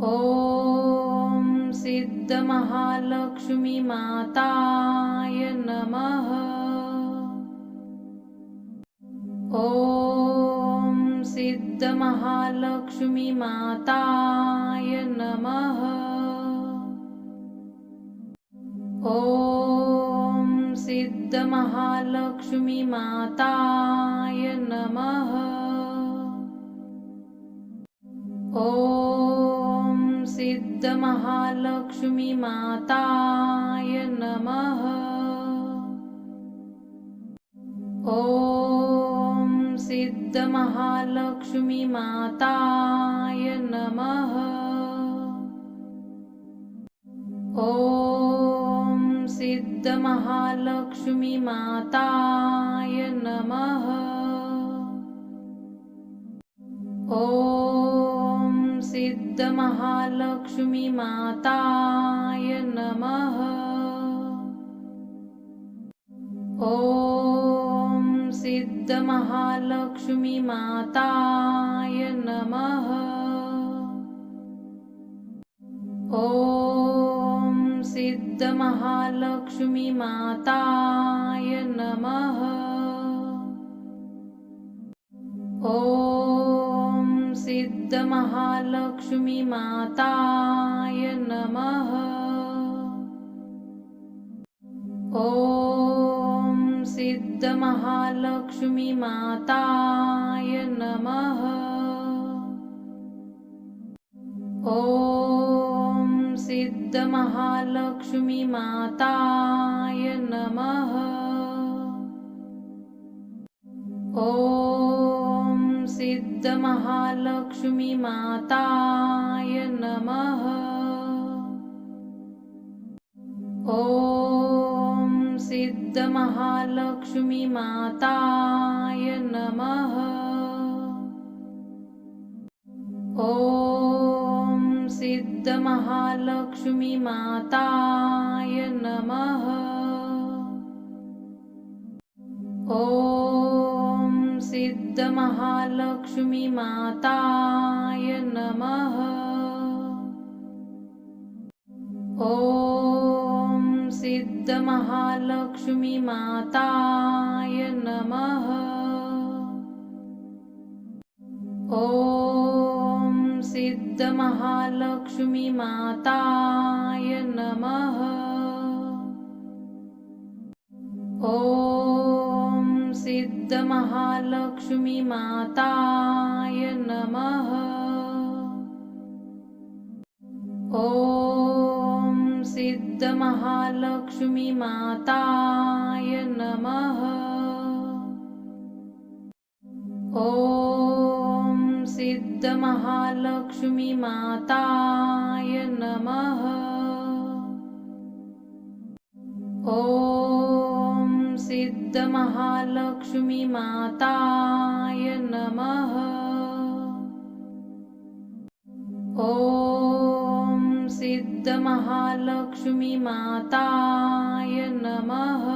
ॐ सिद्धमहालक्ष्मीमाताय नमः। ॐ सिद्धमहालक्ष्मीमाताय नमः। ॐ सिद्धमहालक्ष्मीमाताय नमः। ॐ सिद्धमहालक्ष्मीमाताय नमः। ॐ सिद्धमहालक्ष्मीमाताय नमः। ॐ सिद्धमहालक्ष्मीमाताय नमः। ॐ सिद्धमहालक्ष्मीमाताय नमः। ॐ सिद्धमहालक्ष्मीमाताय नमः। ॐ सिद्धमहालक्ष्मीमाताय नमः। ॐ सिद्धमहालक्ष्मीमाताय नमः। ॐ सिद्धमहालक्ष्मीमाताय नमः। ॐ सिद्धमहालक्ष्मीमाताय नमः। ॐ सिद्धमहालक्ष्मीमाताय नमः। ॐ सिद्धमहालक्ष्मीमाताय नमः। ॐ सिद्धमहालक्ष्मीमाताय नमः। ॐ सिद्धमहालक्ष्मीमाताय नमः। ॐ सिद्धमहालक्ष्मीमाताय नमः। ॐ सिद्धमहालक्ष्मीमाताय नमः सिद्धमहालक्ष्मीमाताय नमः। ॐ सिद्धमहालक्ष्मीमाताय नमः। ॐ सिद्धमहालक्ष्मीमाताय नमः। ॐ सिद्धमहालक्ष्मी माताय नमः। ॐ सिद्धमहालक्ष्मी माताय नमः।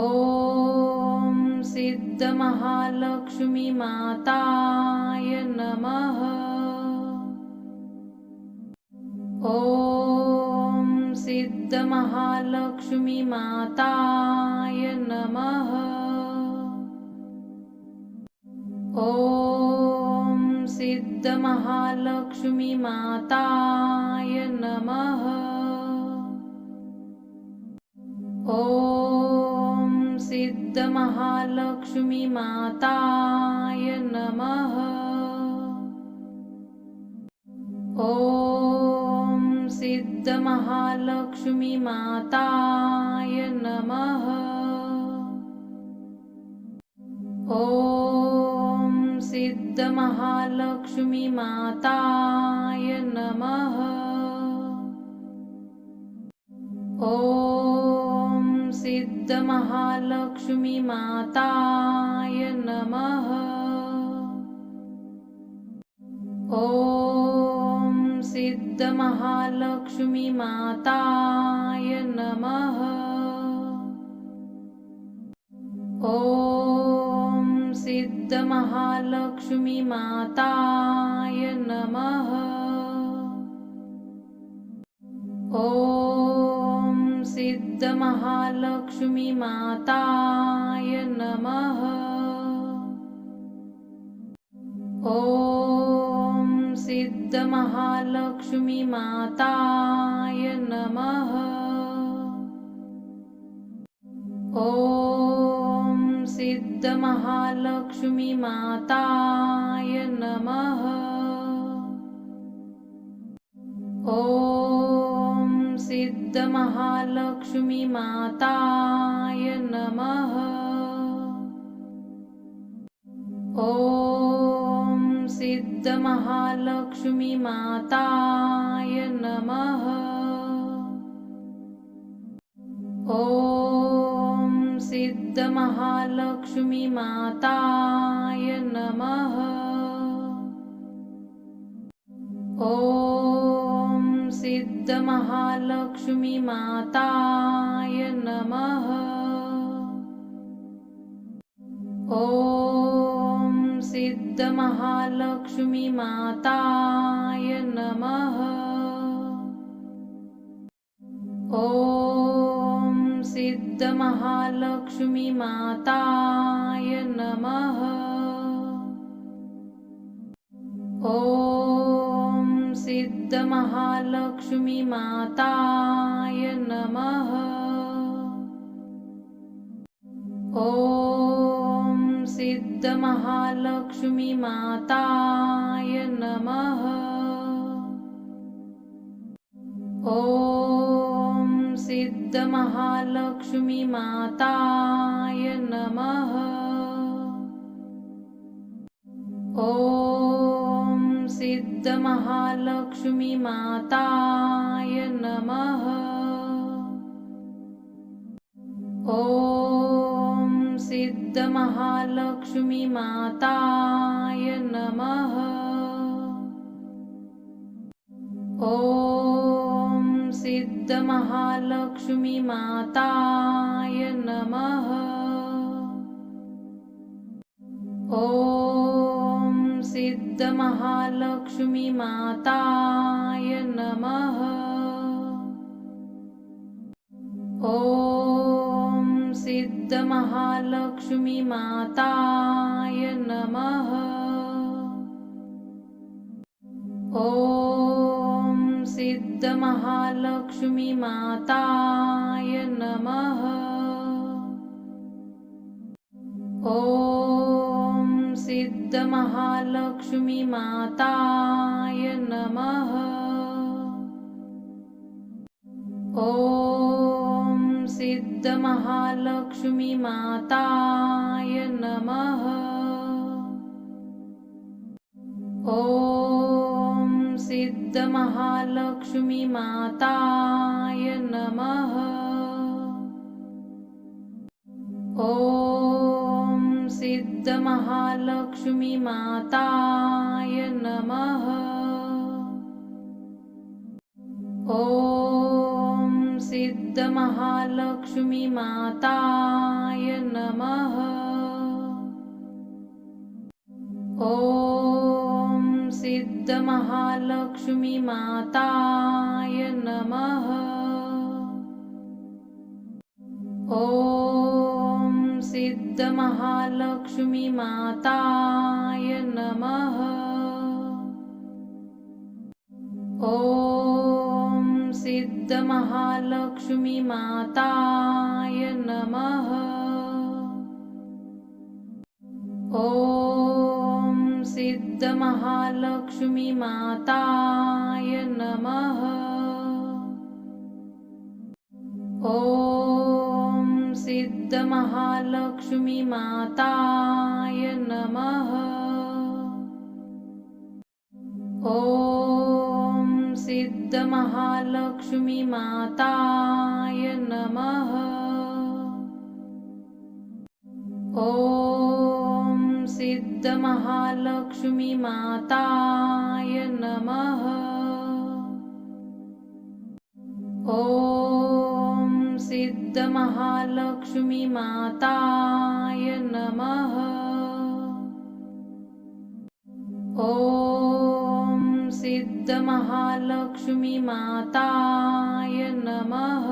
ॐ सिद्धमहालक्ष्मी माताय नमः। ॐ सिद्धमहालक्ष्मीमाताय नमः। ॐ सिद्धमहालक्ष्मीमाताय नमः। ॐ सिद्धमहालक्ष्मीमाताय नमः। ॐ सिद्धमहालक्ष्मीमाताय नमः। ॐ सिद्धमहालक्ष्मीमाताय नमः। ॐ सिद्धमहालक्ष्मीमाताय नमः ॐ सिद्धमहालक्ष्मीमाताय नमः। ॐ सिद्धमहालक्ष्मीमाताय नमः। ॐ सिद्धमहालक्ष्मीमाताय नमः। ॐ सिद्धमहालक्ष्मीमाताय नमः। ॐ सिद्धमहालक्ष्मीमाताय नमः। ॐ सिद्धमहालक्ष्मीमाताय नमः। ॐ सिद्धमहालक्ष्मीमाताय नमः। ॐ सिद्धमहालक्ष्मीमाताय नमः। ॐ ॐ सिद्धमहालक्ष्मीमाताय नमः। ॐ सिद्धमहालक्ष्मीमाताय नमः। ॐ सिद्धमहालक्ष्मीमाताय नमः। ॐ सिद्धमहालक्ष्मीमाताय नमः। ॐ सिद्धमहालक्ष्मीमाताय नमः। सिद्धमहालक्ष्मीमाताय नमः। ॐ सिद्धमहालक्ष्मीमाताय नमः। ॐ सिद्धमहालक्ष्मीमाताय नमः। ॐ सिद्धमहालक्ष्मीमाताय नमः। ॐ सिद्धमहालक्ष्मीमाताय नमः। ॐ सिद्धमहालक्ष्मीमाताय नमः। ॐ सिद्धमहालक्ष्मीमाताय नमः। ॐ सिद्धमहालक्ष्मीमाताय नमः। ॐ सिद्धमहालक्ष्मीमाताय नमः। ॐ सिद्धमहालक्ष्मीमाताय नमः। ॐ सिद्धमहालक्ष्मीमाताय नमः। ॐ सिद्धमहालक्ष्मीमाताय नमः। सिद्धमहालक्ष्मीमाताय नमः। ॐ सिद्धमहालक्ष्मीमाताय नमः। ॐ सिद्धमहालक्ष्मीमाताय नमः। ॐ सिद्धमहालक्ष्मीमाताय नमः। ॐ सिद्धमहालक्ष्मीमाताय नमः। ॐ सिद्धमहालक्ष्मीमाताय नमः। सिद्धमहालक्ष्मीमाताय नमः।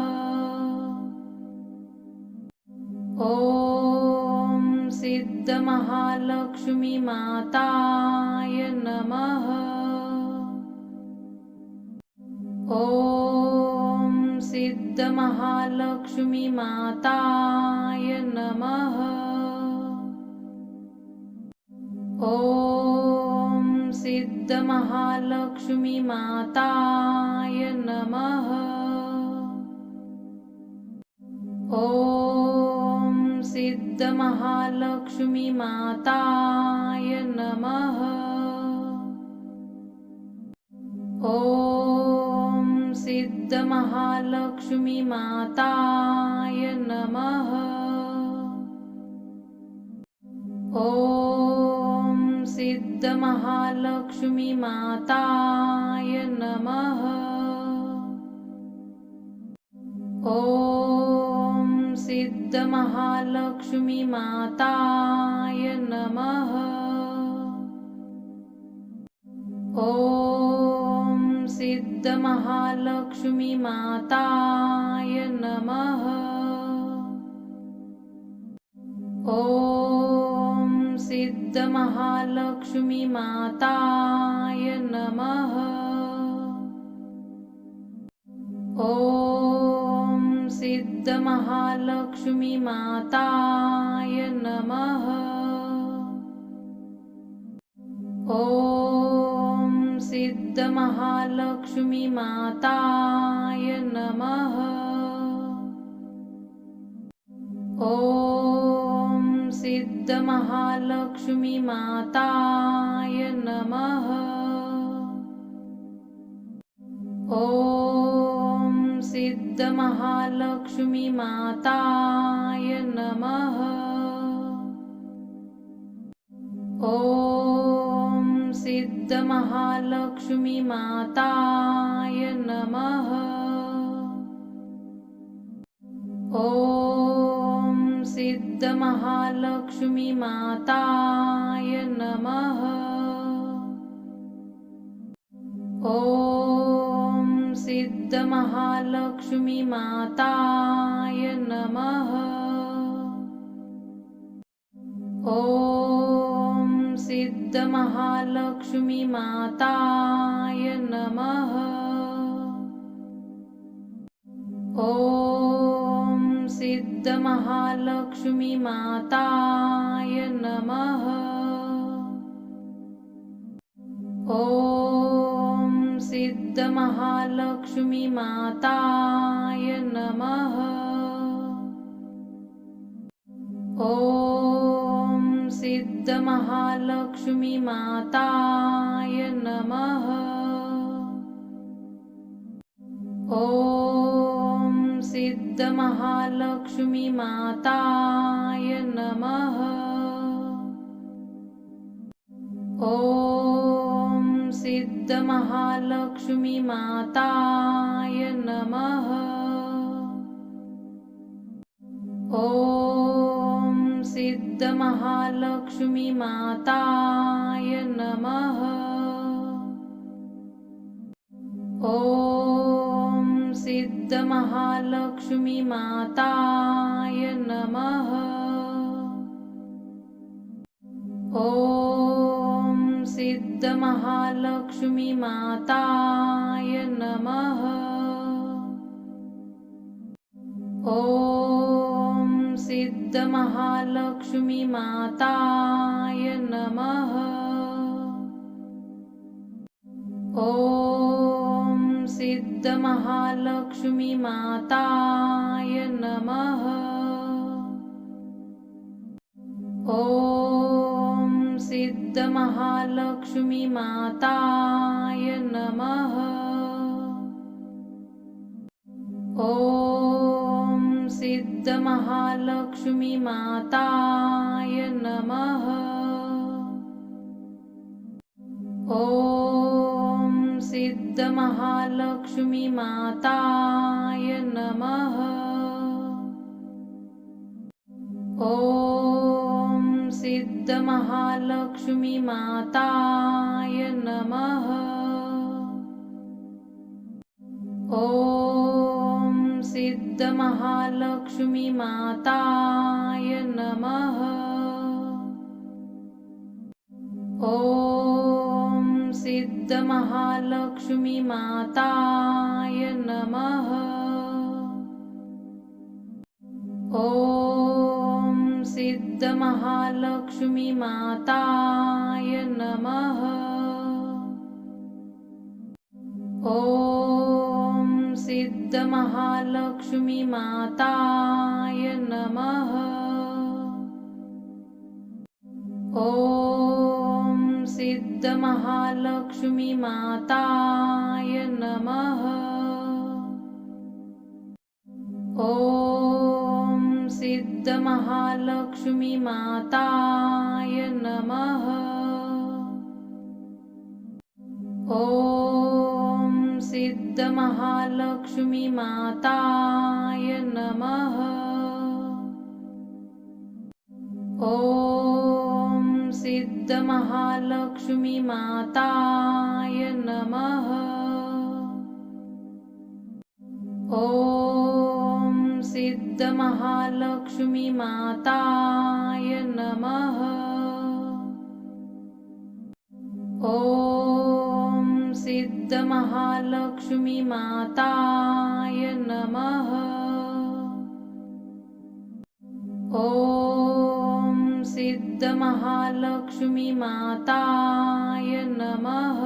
ॐ सिद्धमहालक्ष्मीमाताय नमः। ॐ सिद्धमहालक्ष्मीमाताय नमः। ॐ सिद्धमहालक्ष्मीमाताय नमः। ॐ सिद्धमहालक्ष्मीमाताय नमः। ॐ सिद्धमहालक्ष्मीमाताय नमः। ॐ सिद्धमहालक्ष्मीमाताय नमः। ॐ सिद्धमहालक्ष्मीमाताय नमः। ॐ सिद्धमहालक्ष्मीमाताय नमः। ॐ सिद्धमहालक्ष्मीमाताय नमः। ॐ सिद्धमहालक्ष्मीमाताय नमः। ॐ सिद्धमहालक्ष्मीमाताय नमः। ॐ सिद्धमहालक्ष्मीमाताय नमः। ॐ सिद्धमहालक्ष्मीमाताय नमः। ॐ सिद्धमहालक्ष्मीमाताय नमः। ॐ सिद्धमहालक्ष्मीमाताय नमः। ॐ सिद्धमहालक्ष्मीमाताय नमः। ॐ सिद्धमहालक्ष्मीमाताय नमः। ॐ सिद्धमहालक्ष्मीमाताय नमः। ॐ सिद्धमहालक्ष्मीमाताय नमः। ॐ सिद्धमहालक्ष्मीमाताय नमः। ॐ सिद्धमहालक्ष्मीमाताय नमः। ॐ सिद्धमहालक्ष्मीमाताय नमः। ॐ सिद्धमहालक्ष्मीमाताय नमः। ॐ सिद्धमहालक्ष्मीमाताय नमः। ॐ सिद्धमहालक्ष्मीमाताय नमः। य ॐ सिद्धमहालक्ष्मीमाताय नमः। ॐ सिद्धमहालक्ष्मीमाताय नमः। ॐ ॐ सिद्धमहालक्ष्मीमाताय नमः। ॐ सिद्धमहालक्ष्मीमाताय नमः। सिद्धमहालक्ष्मीमाताय नमः। ॐ सिद्धमहालक्ष्मीमाताय नमः। ॐ सिद्धमहालक्ष्मीमाताय नमः। सिद्धमहालक्ष्मीमाताय नमः। ॐ सिद्धमहालक्ष्मीमाताय नमः। ॐ सिद्धमहालक्ष्मीमाताय नमः। ॐ सिद्धमहालक्ष्मीमाताय नमः। ॐ सिद्धमहालक्ष्मीमाताय नमः। ॐ सिद्धमहालक्ष्मीमाताय नमः। ॐ सिद्धमहालक्ष्मीमाताय नमः।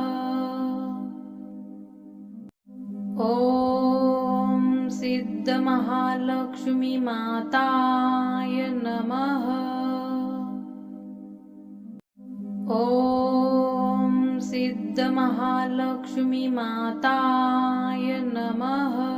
ॐ सिद्धमहालक्ष्मीमाताय नमः। ॐ सिद्धमहालक्ष्मीमाताय नमः।